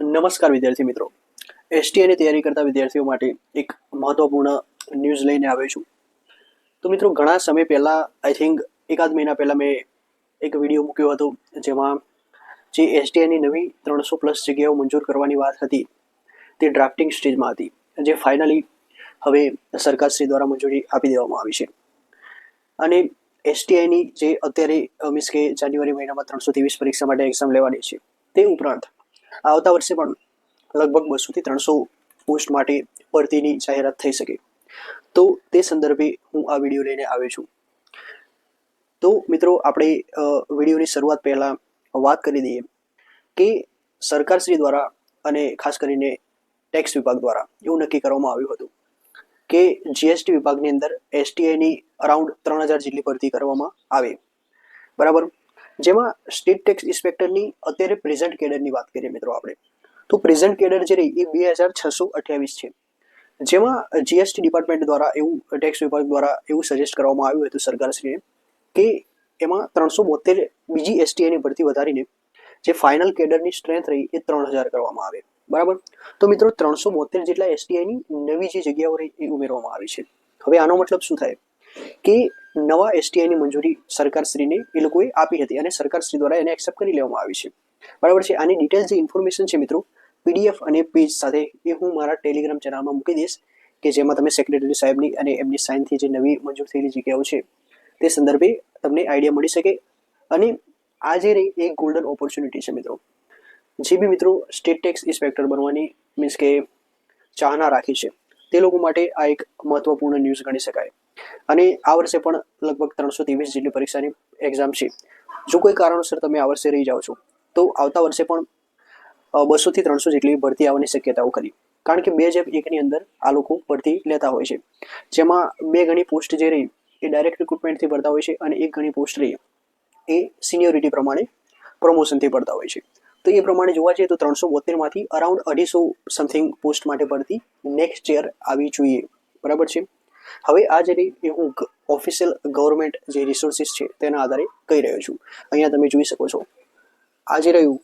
નમસ્કાર વિદ્યાર્થી મિત્રો. એસટીએની તૈયારી કરતા વિદ્યાર્થીઓ માટે એક મહત્વપૂર્ણ ન્યૂઝ લઈને આવ્યો છું. તો મિત્રો, ઘણા સમય પહેલાં આઈ થિંક એકાદ મહિના પહેલાં મેં એક વીડિયો મૂક્યો હતો, જેમાં જે એસટીઆઈની નવી ત્રણસો પ્લસ જગ્યાઓ મંજૂર કરવાની વાત હતી, તે ડ્રાફ્ટિંગ સ્ટેજમાં હતી, જે ફાઇનલી હવે સરકારશ્રી દ્વારા મંજૂરી આપી દેવામાં આવી છે. અને એસટીઆઈની જે અત્યારે મીન્સ કે જાન્યુઆરી મહિનામાં ત્રણસો ત્રેવીસ પરીક્ષા માટે એક્ઝામ લેવાની છે, તે ઉપરાંત આવતા વર્ષે પણ લગભગ બસોથી ત્રણસો પોસ્ટ માટે ભરતીની જાહેરાત થઈ શકે. તો તે સંદર્ભે હું આ વીડિયો લઈને આવ્યો છું. તો મિત્રો, આપણે વિડીયોની શરૂઆત પહેલાં વાત કરી દઈએ કે સરકારશ્રી દ્વારા અને ખાસ કરીને ટેક્સ વિભાગ દ્વારા એવું નક્કી કરવામાં આવ્યું હતું કે જીએસટી વિભાગની અંદર એસટીઆઈની અરાઉન્ડ ત્રણ હજાર જેટલી ભરતી કરવામાં આવે. બરાબર? જેમાં સ્ટેટ ટેક્સ ઇન્સ્પેક્ટરની અત્યારે પ્રેઝન્ટ કેડરની વાત કરીએ મિત્રો આપણે. તો પ્રેઝન્ટ કેડર જે રહી એ બે હજાર છસો અઠ્યાવીસ છે. જેમાં જીએસટી ડિપાર્ટમેન્ટ દ્વારા એવું ટેક્સ વિભાગ દ્વારા એવું સજેસ્ટ કરવામાં આવ્યું હતું સરકારશ્રીએ કે એમાં ત્રણસો બોતેર બીજી એસટીઆઈની ભરતી વધારીને જે ફાઇનલ કેડરની સ્ટ્રેન્થ રહી એ ત્રણ હજાર કરવામાં આવે. બરાબર? તો મિત્રો ત્રણસો બોતેર જેટલા એસટીઆઈની નવી જે જગ્યાઓ રહી એ ઉમેરવામાં આવી છે. હવે આનો મતલબ શું થાય? કે નવા એસટીઆઈની મંજૂરી સરકારશ્રીને એ લોકોએ આપી હતી અને સરકારશ્રી દ્વારા એને એક્સેપ્ટ કરી લેવામાં આવી છે. બરાબર છે? આની ડિટેલ જે ઇન્ફોર્મેશન છે મિત્રો પીડીએફ અને પેજ સાથે એ હું મારા ટેલિગ્રામ ચેનલમાં મૂકી દઈશ કે જેમાં તમે સેક્રેટરી સાહેબની અને એમની સાઇનથી જે નવી મંજૂર થયેલી જગ્યાઓ છે, તે સંદર્ભે તમને આઈડિયા મળી શકે. અને આ જે રહી એક ગોલ્ડન ઓપોર્ચ્યુનિટી છે મિત્રો. જે બી મિત્રો સ્ટેટ ટેક્સ ઇન્સ્પેક્ટર બનવાની મીન્સ કે ચાહના રાખી છે, તે લોકો માટે આ એક મહત્વપૂર્ણ ન્યૂઝ ગણી શકાય. અને આ વર્ષે પણ લગભગ ત્રણસો ત્રેવીસ જેટલી પરીક્ષાની એક્ઝામ છે. જો કોઈ કારણોસર તમે આ વર્ષે રહી જાઓ છો, તો આવતા વર્ષે પણ બસોથી ત્રણસો જેટલી ભરતી આવવાની શક્યતાઓ ખરી. કારણ કે બે હજાર એકની અંદર આ લોકો ભરતી લેતા હોય છે. જેમાં બે ગણી પોસ્ટ જે રહી, એ ડાયરેક્ટ રિક્રુટમેન્ટથી ભરતા હોય છે અને એક ગણી પોસ્ટ રહી, એ સિનિયોરિટી પ્રમાણે પ્રમોશનથી ભરતા હોય છે. તો એ પ્રમાણે જોવા જઈએ તો ત્રણસો બોતેરમાંથી અરાઉન્ડ અઢીસો સમથિંગ પોસ્ટ માટે ભરતી નેક્સ્ટ યર આવી જોઈએ. બરાબર છે? હવે આ જે હું ઓફિશિયલ ગવર્મેન્ટ જે રિસોર્સિસ છે તેના આધારે કહી રહ્યો છું. અહીંયા તમે જોઈ શકો છો. આ જે રહ્યું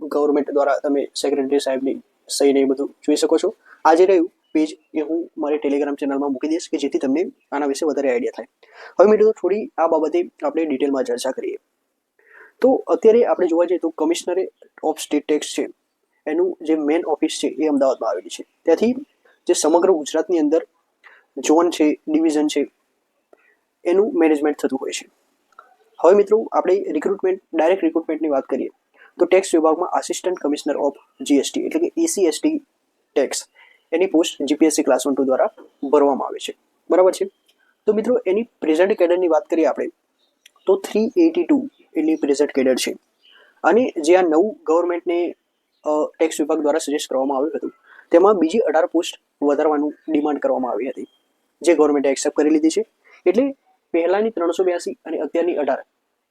ગવર્મેન્ટ દ્વારા તમે સેક્રેટરી સાહેબની સહીને એ બધું જોઈ શકો છો. આ જે રહ્યું પેજ એ હું મારી ટેલિગ્રામ ચેનલમાં મૂકી દઈશ કે જેથી તમને આના વિશે વધારે આઈડિયા થાય. હવે મિત્રો થોડી આ બાબતે આપણે ડિટેલમાં ચર્ચા કરીએ. તો અત્યારે આપણે જોવા જઈએ તો કમિશનરે ઓફ સ્ટેટ ટેક્સ છે. એનું જે મેન ઓફિસ છે એ અમદાવાદમાં આવેલી છે. ત્યાંથી જે સમગ્ર ગુજરાતની અંદર ઝોન છે, ડિવિઝન છે, એનું મેનેજમેન્ટ થતું હોય છે. હવે મિત્રો, આપણે રિક્રુટમેન્ટ ડાયરેક્ટ રિક્રુટમેન્ટની વાત કરીએ, તો ટેક્સ વિભાગમાં આસિસ્ટન્ટ કમિશનર ઓફ જીએસટી એટલે કે એસીએસટી ટેક્સ એની post GPSC class one two દ્વારા ભરવામાં આવે છે. બરાબર છે? તો મિત્રો, એની પ્રેઝન્ટ કેડરની વાત કરીએ આપણે, તો થ્રી એટી ટુ એટલી પ્રેઝન્ટ કેડર છે. અને જે આ નવું ગવર્મેન્ટને ટેક્સ વિભાગ દ્વારા સજેસ્ટ કરવામાં આવ્યું હતું, તેમાં બીજી અઢાર પોસ્ટ વધારવાનું ડિમાન્ડ કરવામાં આવી હતી. જે ગવર્મેન્ટે એક્સેપ્ટ કરી લીધી છે. એટલે પહેલાંની ત્રણસો બ્યાસી અને અત્યારની અઢાર,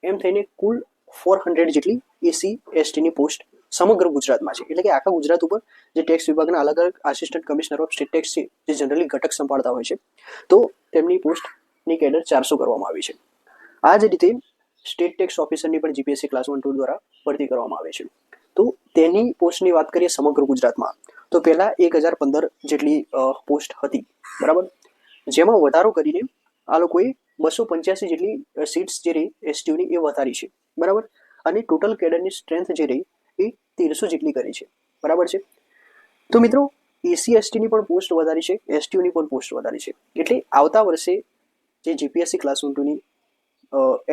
એમ થઈને કુલ ફોર હંડ્રેડ જેટલી એસી એસટીની પોસ્ટ સમગ્ર ગુજરાતમાં છે. એટલે કે આખા ગુજરાત ઉપર જે ટેક્સ વિભાગના અલગ અલગ assistant commissioner of state tax છે, જે જનરલી ઘટક સંભાળતા હોય છે, તો તેમની પોસ્ટની કેડર ચારસો કરવામાં આવી છે. આ જ રીતે સ્ટેટ ટેક્સ ઓફિસરની પણ જીપીએસસી ક્લાસ વન ટુ દ્વારા ભરતી કરવામાં આવે છે. તો તેની પોસ્ટની વાત કરીએ સમગ્ર ગુજરાતમાં, તો પહેલાં એક હજાર પંદર જેટલી પોસ્ટ હતી. બરાબર? જેમાં વધારો કરીને આ લોકોએ બસો પંચ્યાસી જેટલી સીટ્સ જે રહી એસટીયુની એ વધારી છે. બરાબર? અને ટોટલ કેડરની સ્ટ્રેન્થ જે રહી, એ તેરસો જેટલી કરી છે. બરાબર છે? તો મિત્રો એસી એસટીની પણ પોસ્ટ વધારી છે એસટીયુની પણ પોસ્ટ વધારી છે. એટલે આવતા વર્ષે જે જીપીએસસી ક્લાસ વન ટુની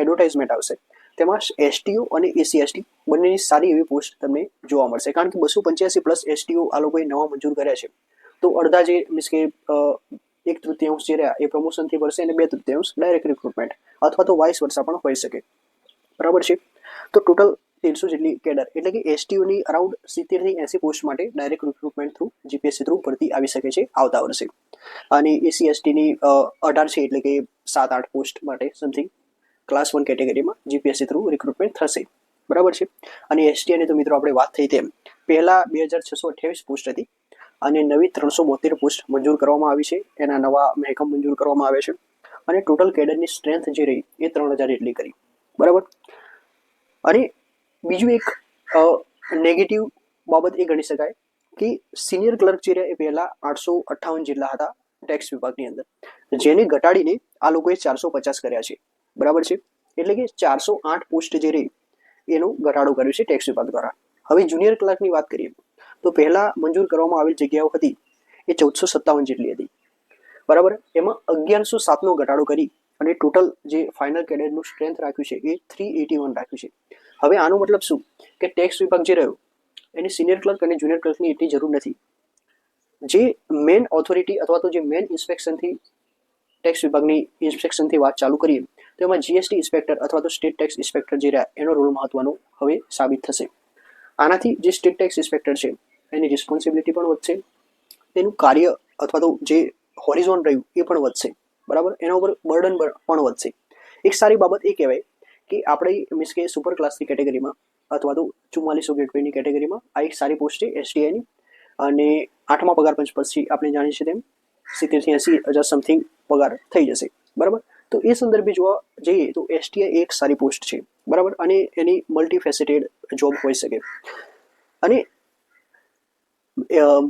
એડવર્ટાઇઝમેન્ટ આવશે, તેમાં એસટીઓ અને એસી એસટી બંનેની સારી એવી પોસ્ટ તમને જોવા મળશે. કારણ કે બસો પંચ્યાસી પ્લસ એસટીઓ આ લોકોએ નવા મંજૂર કર્યા છે. તો અડધા જે મીન્સ કે એક તૃતીયાંશ જે રહ્યા એ પ્રમોશનથી ભરશે અને બે તૃતીયાંશ ડાયરેક્ટ રિક્રુટમેન્ટ અથવા તો વાઇસ વર્ષા પણ હોઈ શકે. બરાબર છે? તો ટોટલ તેરસો જેટલી કેડર એટલે કે એસટીઓની અરાઉન્ડ સિત્તેરથી એંસી પોસ્ટ માટે direct recruitment through GPSC through ભરતી આવી શકે છે, આવતા વર્ષે. અને એસી એસટીની અઢાર છે એટલે કે સાત આઠ પોસ્ટ માટે સમથિંગ ક્લાસ વન કેટેગરીમાં જીપીએસસી થ્રુ રિક્રુટમેન્ટ થશે. બરાબર છે? અને એસટી અને તો મિત્રો આપણે વાત થઈ તેમ. પહેલા બે હજાર છસો અઠ્યાવીસ પોસ્ટ હતી અને નવી ત્રણસો બોતેર પોસ્ટ મંજૂર કરવામાં આવી છે. એના નવા મહેકમ મંજૂર કરવામાં આવે છે. અને ટોટલ કેડરની સ્ટ્રેન્થ જે રહી એ ત્રણ હજાર એટલી કરી. બરાબર? અને બીજું એક નેગેટિવ બાબત એ ગણી શકાય કે સિનિયર ક્લર્ક જે રહ્યા એ પહેલા આઠસો અઠ્ઠાવન જેટલા હતા ટેક્સ વિભાગની અંદર. જેને ઘટાડીને આ લોકોએ ચારસો પચાસ કર્યા છે. બરાબર છે? એટલે કે ચારસો આઠ પોસ્ટ જે રહી એનો ઘટાડો કર્યો છે ટેક્સ વિભાગ દ્વારા. હવે જુનિયર ક્લાર્કની વાત કરીએ. તો પહેલા મંજૂર કરવામાં આવેલ જગ્યાઓ હતી એ ચૌદસો સત્તાવન જેટલી હતી. બરાબર? એમાં અગિયારસો સાતનો ઘટાડો કરી અને ટોટલ જે ફાઇનલ કેડેટનું સ્ટ્રેન્થ રાખ્યું છે એ થ્રી એટી વન રાખ્યું છે. હવે આનો મતલબ શું? કે ટેક્સ વિભાગ જે રહ્યો, એની સિનિયર ક્લર્ક અને જુનિયર ક્લર્કની એટલી જરૂર નથી. જે મેન ઓથોરિટી અથવા તો જે મેન ઇન્સ્પેક્શનથી ટેક્સ વિભાગની ઇન્સ્પેક્શનથી વાત ચાલુ કરીએ, તો એમાં જીએસટી ઇન્સ્પેક્ટર અથવા તો સ્ટેટ ટેક્સ ઇન્સ્પેક્ટર જે રહ્યા, એનો રોલ મહત્વનો હવે સાબિત થશે. આનાથી જે સ્ટેટ ટેક્સ ઇન્સ્પેક્ટર છે એની રિસ્પોન્સિબિલિટી પણ વધશે. તેનું કાર્ય અથવા તો જે હોરિઝોન રહ્યું એ પણ વધશે. બરાબર? એના ઉપર બર્ડન પણ વધશે. એક સારી બાબત એ કહેવાય કે આપણે મીન્સ કે સુપર ક્લાસની કેટેગરીમાં અથવા તો ચુમ્માલીસો ગેટવેની કેટેગરીમાં આ એક સારી પોસ્ટ છે એસટીઆઈની અને આઠમા પગાર પંચ પછી આપણે જાણીએ છીએ તેમ સિત્તેરથી એંસી હજાર સમથિંગ પગાર થઈ જશે. બરાબર? તો એ સંદર્ભે જોવા જઈએ તો એસટીઆઈ એક સારી પોસ્ટ છે. બરાબર? અને એની મલ્ટી ફેસેટેડ જોબ હોઈ શકે. અને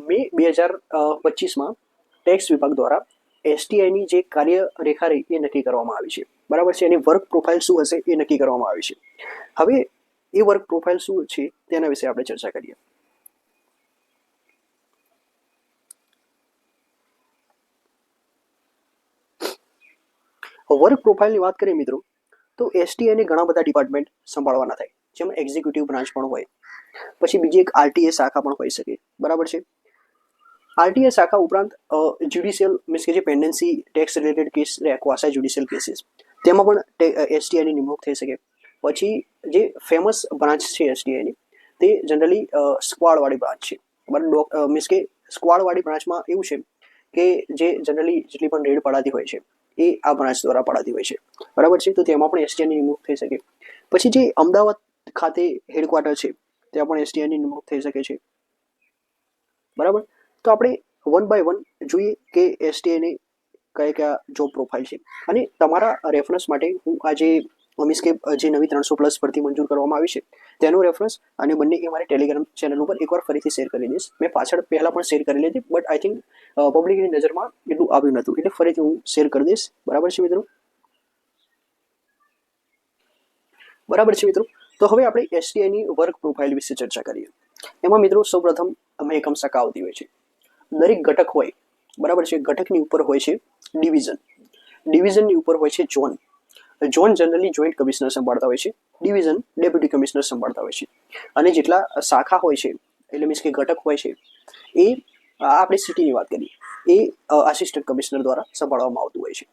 મે બે હજાર પચીસમાં ટેક્સ વિભાગ દ્વારા એસટીઆઈની જે કાર્ય રેખા રહી એ નક્કી કરવામાં આવી છે. બરાબર છે? એની વર્ક પ્રોફાઇલ શું હશે એ નક્કી કરવામાં આવી છે. હવે એ વર્ક પ્રોફાઇલ શું છે તેના વિશે આપણે ચર્ચા કરીએ. વર્ક પ્રોફાઇલની વાત કરીએ મિત્રો, તો એસટીઆઈને ઘણા બધા ડિપાર્ટમેન્ટ સંભાળવાના થાય. જેમાં એક્ઝિક્યુટિવ બ્રાન્ચ પણ હોય પછી બીજી એક આરટીએ શાખા પણ હોઈ શકે. બરાબર છે? આરટીએ શાખા ઉપરાંત જ્યુડિશિયલ મીન્સ કે જે pendency tax related case quasi judicial cases તેમાં પણ એસટીઆઈની નિમણૂક થઈ શકે. પછી જે ફેમસ બ્રાન્ચ છે એસટીઆઈની તે જનરલી સ્ક્વાડવાળી બ્રાન્ચ છે. બરાબર મીન્સ કે સ્ક્વાડવાળી બ્રાન્ચમાં એવું છે કે જે જનરલી જેટલી પણ રેડ પડાતી હોય છે, એ આ બ્રાન્ચ દ્વારા પડાતી હોય છે. બરાબર છે? તો તેમાં પણ એસટીઆઈની નિમણૂક થઈ શકે. પછી જે અમદાવાદ ખાતે હેડક્વાર્ટર છે ત્યાં પણ એસટીઆઈની નિમણૂક થઈ શકે છે. બરાબર? તો આપણે વન બાય વન જોઈએ કે એસટીઆઈની કયા કયા જોબ પ્રોફાઇલ છે. અને તમારા રેફરન્સ માટે હું આજે કે જે નવી ત્રણસો પ્લસ ભરતી મંજૂર કરવામાં આવી છે, તેનો રેફરન્સ અને બંને એ મારી ટેલિગ્રામ ચેનલ ઉપર એકવાર ફરીથી શેર કરી દઈશ. મેં પાછળ પહેલાં પણ શેર કરેલી હતી બટ આઈ થિંક પબ્લિકની નજરમાં એટલું આવ્યું નહોતું એટલે ફરીથી હું શેર કરી દઈશ. બરાબર છે મિત્રો? બરાબર છે મિત્રો? તો હવે આપણે એસટીઆઈની વર્ક પ્રોફાઇલ વિશે ચર્ચા કરીએ. એમાં મિત્રો સૌપ્રથમ મહેકમ શાખા આવતી હોય છે. દરેક ઘટક હોય, બરાબર છે, ઘટકની ઉપર હોય છે ડિવિઝન ડિવિઝનની ઉપર હોય છે zone zone generally joint commissioner સંભાળતા હોય છે ડિવિઝન ડેપ્યુટી કમિશનર સંભાળતા હોય છે. અને જેટલા શાખા હોય છે, એટલે મીન્સ કે ઘટક હોય છે, એ આપણે સિટીની વાત કરીએ, એ આસિસ્ટન્ટ કમિશનર દ્વારા સંભાળવામાં આવતું હોય છે.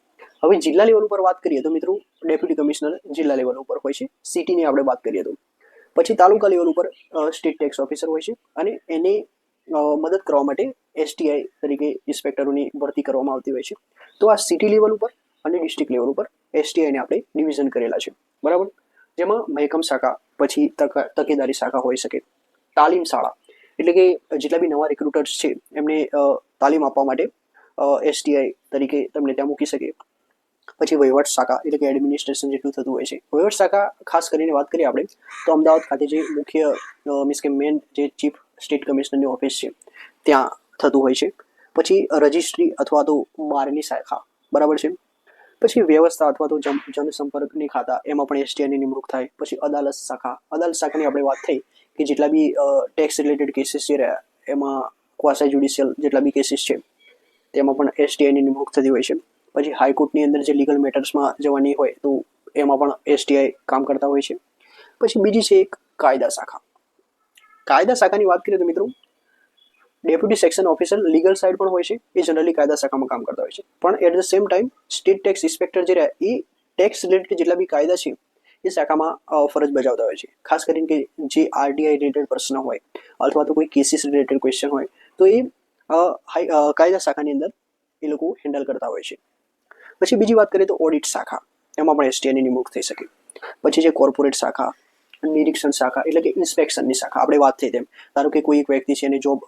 હવે જિલ્લા લેવલ ઉપર વાત કરીએ તો મિત્રો ડેપ્યુટી કમિશનર જિલ્લા લેવલ ઉપર હોય છે. સિટીની આપણે વાત કરીએ તો. પછી તાલુકા લેવલ ઉપર સ્ટેટ ટેક્સ ઓફિસર હોય છે અને એને મદદ કરવા માટે એસટીઆઈ તરીકે ઇન્સ્પેક્ટરોની ભરતી કરવામાં આવતી હોય છે. તો આ સિટી લેવલ ઉપર અને ડિસ્ટ્રિક્ટ લેવલ ઉપર એસટીઆઈને આપણે ડિવિઝન કરેલા છે. બરાબર? જેમાં મહેકમ શાખા, પછી તકેદારી શાખા હોઈ શકે. તાલીમ શાળા, એટલે કે જેટલા બી નવા રિક્રુટર્સ છે એમને તાલીમ આપવા માટે એસટીઆઈ તરીકે તમને ત્યાં મૂકી શકે પછી વહીવટ શાખા એટલે કે એડમિનિસ્ટ્રેશન જેટલું થતું હોય છે. વહીવટ શાખા ખાસ કરીને વાત કરીએ આપણે, તો અમદાવાદ ખાતે જે મુખ્ય મીન્સ કે મેન જે ચીફ સ્ટેટ કમિશનરની ઓફિસ છે, ત્યાં થતું હોય છે. પછી રજિસ્ટ્રી અથવા તો બારની શાખા, બરાબર છે? પછી વ્યવસ્થા અથવા તો જનસંપર્કની ખાતા, એમાં પણ એસટીઆઈની નિમણૂક થાય. પછી અદાલત શાખા, અદાલત શાખાની આપણે વાત થઈ કે જેટલા બી ટેક્સ રિલેટેડ કેસીસ છે રહ્યા, એમાં ક્વાસા જ્યુડિશિયલ જેટલા બી કેસીસ છે, તેમાં પણ એસટીઆઈની નિમણૂક થતી હોય છે. પછી હાઈકોર્ટની અંદર જે લીગલ મેટર્સમાં જવાની હોય, તો એમાં પણ એસટીઆઈ કામ કરતા હોય છે. પછી બીજી છે એક કાયદા શાખા. કાયદા શાખાની વાત કરીએ તો મિત્રો deputy section officer legal side પણ હોય છે, એ જનરલી કાયદા શાખામાં કામ કરતા હોય છે. પણ at the same time state tax inspector જે રહ્યા, એ ટેક્સ રિલેટેડ જેટલા બી કાયદા છે, એ શાખામાં ફરજ બજાવતા હોય છે. ખાસ કરીને કે જે આરટીઆઈ રિલેટેડ પ્રશ્ન હોય, અથવા તો કોઈ કેસીસ રિલેટેડ ક્વેશ્ચન હોય, તો એ કાયદા શાખાની અંદર એ લોકો હેન્ડલ કરતા હોય છે. પછી બીજી વાત કરીએ તો ઓડિટ શાખા. એમાં પણ એસટીએની નિમણૂક થઈ શકે. પછી જે કોર્પોરેટ શાખા, નિરીક્ષણ શાખા એટલે કે ઇન્સ્પેક્શનની શાખા. આપણે વાત થઈ તેમ. ધારો કે કોઈ એક વ્યક્તિ છે એને જોબ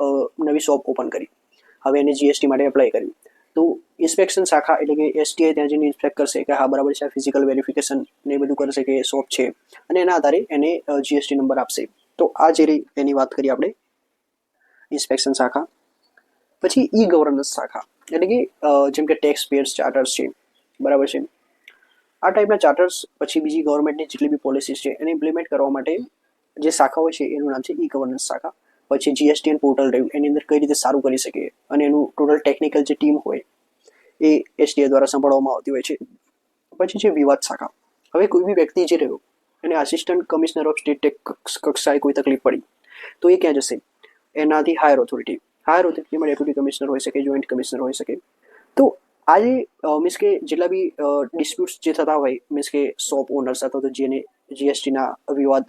નવી શોપ ઓપન કરી. હવે એને જીએસટી માટે એપ્લાય કર્યું તો ઇન્સ્પેક્શન શાખા એટલે કે એસટીઆઈ ત્યાં જઈને ઇન્સ્પેક્ટ કરશે કે હા, બરાબર છે ફિઝિકલ વેરિફિકેશન ને બધું કરશે કે શોપ છે. અને એના આધારે એને જીએસટી નંબર આપશે. તો આ જે એની વાત કરીએ આપણે. ઇન્સ્પેક્શન શાખા. પછી ઈ ગવર્નન્સ શાખા. એટલે કે જેમ કે ટેક્સ પેયર્સ ચાર્ટર્સ છે. બરાબર છે? આ ટાઈપના ચાર્ટર્સ પછી બીજી ગવર્મેન્ટની જેટલી બી પોલિસીસ છે, એને ઇમ્પ્લિમેન્ટ કરવા માટે જે શાખાઓ છે, એનું નામ છે ઈ ગવર્નન્સ શાખા. પછી જીએસટી એન પોર્ટલ રહ્યું એની અંદર કઈ રીતે સારું કરી શકીએ અને એનું ટોટલ ટેકનિકલ જે ટીમ હોય, એ એસટીએ દ્વારા સંભાળવામાં આવતી હોય છે. પછી છે વિવાદ શાખા. હવે કોઈ બી વ્યક્તિ જે રહ્યો, એને આસિસ્ટન્ટ કમિશનર ઓફ સ્ટેટ કક્ષાએ કોઈ તકલીફ પડી, તો એ ક્યાં જશે? એનાથી હાયર ઓથોરિટી હાયર ઓથોરિટીમાં ડેપ્યુટી કમિશનર હોઈ શકે જોઈન્ટ કમિશનર હોઈ શકે. તો આજે મીન્સ કે જેટલા બી ડિસ્પ્યુટ્સ જે થતા હોય મીન્સ કે શોપ ઓનર્સ અથવા તો જેને જીએસટીના વિવાદ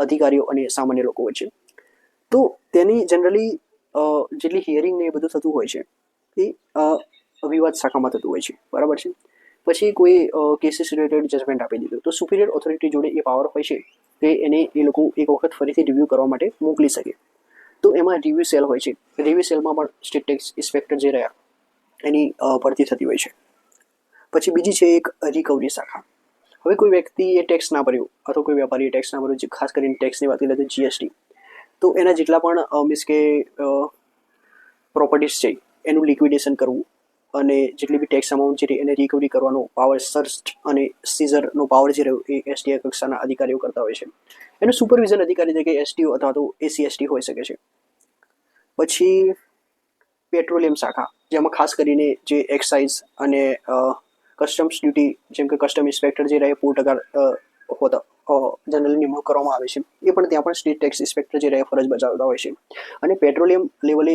અધિકારીઓ અને સામાન્ય લોકો વચ્ચે તો તેની જનરલી જેટલી હિયરિંગ ને એ બધું થતું હોય છે, એ વિવાદ શાખામાં થતું હોય છે. બરાબર છે? પછી કોઈ કેસીસ રિલેટેડ જજમેન્ટ આપી દીધું. તો સુપિરિયર ઓથોરિટી જોડે એ પાવર હોય છે કે એને એ લોકો એક વખત ફરીથી રિવ્યૂ કરવા માટે મોકલી શકે. તો એમાં રિવ્યુ સેલ હોય છે. રિવ્યુ સેલમાં પણ સ્ટેટ ટેક્સ ઇન્સ્પેક્ટર જે રહ્યા, એની ભરતી થતી હોય છે. પછી બીજી છે એક રિકવરી શાખા. હવે કોઈ વ્યક્તિએ ટેક્સ ના ભર્યો અથવા કોઈ વેપારીએ ટેક્સ ના ભર્યો ખાસ કરીને ટેક્સની વાત કરીએ તો જીએસટી તો એના જેટલા પણ મીન્સ કે પ્રોપર્ટીઝ છે, એનું લિક્વિડેશન કરવું અને જેટલી બી ટેક્સ અમાઉન્ટ છે એને રિકવરી કરવાનો પાવર સર્ચ અને સીઝરનો પાવર જે રહ્યો એ એસટીઆઈ કક્ષાના અધિકારીઓ કરતા હોય છે. એનું સુપરવિઝન અધિકારી તરીકે એસટીઓ અથવા તો એસીએસટી હોઈ શકે છે. પછી પેટ્રોલિયમ શાખા, જેમાં ખાસ કરીને જે એક્સાઇઝ અને કસ્ટમ્સ ડ્યુટી જેમ કે કસ્ટમ ઇન્સ્પેક્ટર જે રહે પોર્ટ અગાર હોતા જનરલી નિમણૂક કરવામાં આવે છે. એ પણ ત્યાં પણ સ્ટેટ ટેક્સ ઇન્સ્પેક્ટર જે રહે, ફરજ બજાવતા હોય છે. અને પેટ્રોલિયમ લેવલે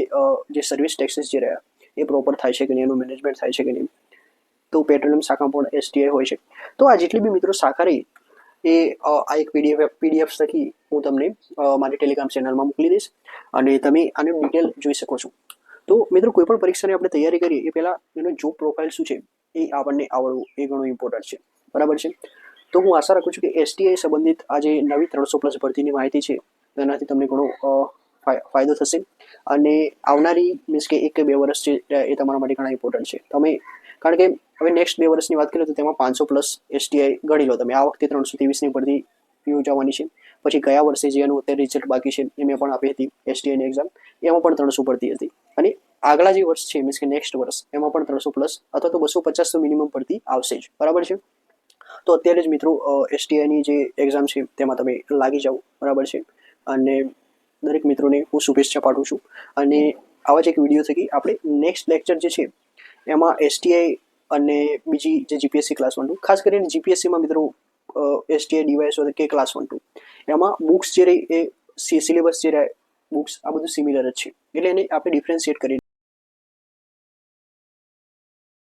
જે સર્વિસ ટેક્સીસ જે રહ્યા, એ પ્રોપર થાય છે કે નહીં, એનું મેનેજમેન્ટ થાય છે કે નહીં. તો પેટ્રોલિયમ શાખા પણ એસટીઆઈ હોય છે. તો આ જેટલી બી મિત્રો શાખા રહી એ આ એક પીડીએફ પીડીએફ થકી હું તમને મારી ટેલિગ્રામ ચેનલમાં મોકલી દઈશ અને તમે આને ડિટેલ જોઈ શકો છો. તો મિત્રો કોઈ પણ પરીક્ષાની આપણે તૈયારી કરીએ, એ પહેલાં એનો જોબ પ્રોફાઇલ શું છે, એ આપણને આવડવું, એ ઘણું ઇમ્પોર્ટન્ટ છે. બરાબર છે? તો હું આશા રાખું છું કે એસટીઆઈ સંબંધિત આ જે નવી ત્રણસો પ્લસ ભરતીની માહિતી છે તેનાથી તમને ઘણો ફાય- ફાયદો થશે. અને આવનારી, મીન્સ કે એક કે બે વર્ષ છે, એ તમારા માટે ઘણા ઇમ્પોર્ટન્ટ છે. તમે, કારણ કે હવે નેક્સ્ટ બે વર્ષની વાત કરીએ તો તેમાં પાંચસો પ્લસ એસટીઆઈ ગણી લો તમે. આ વખતે ત્રણસો ત્રેવીસની ભરતી યોજાવાની છે. પછી ગયા વર્ષે જે એનું અત્યારે રિઝલ્ટ બાકી છે એ મેં પણ આપી હતી એસટીઆઈની એક્ઝામ એમાં પણ ત્રણસો ભરતી હતી. અને આગલા જે વર્ષ છે મીન્સ કે નેક્સ્ટ વર્ષ, એમાં પણ ત્રણસો પ્લસ અથવા તો બસો પચાસ તો મિનિમમ ભરતી આવશે જ. બરાબર છે? તો અત્યારે જ મિત્રો એસટીઆઈની જે એક્ઝામ છે તેમાં તમે લાગી જાઓ. બરાબર છે? અને દરેક મિત્રોને હું શુભેચ્છા પાઠવું છું. અને આવા જ એક વીડિયો થકી આપણે નેક્સ્ટ લેક્ચર જે છે, એમાં એસટીઆઈ અને બીજી જે જીપીએસસી ક્લાસ વન ટુ ખાસ કરીને જીપીએસસીમાં મિત્રો એસટીઆઈ ડીવાયસ કે ક્લાસ વન ટુ એમાં બુક્સ જે રહી એ સિલેબસ જે રહે બુક્સ આ બધું સિમિલર જ છે. એટલે એને આપણે ડિફરન્શિએટ કરી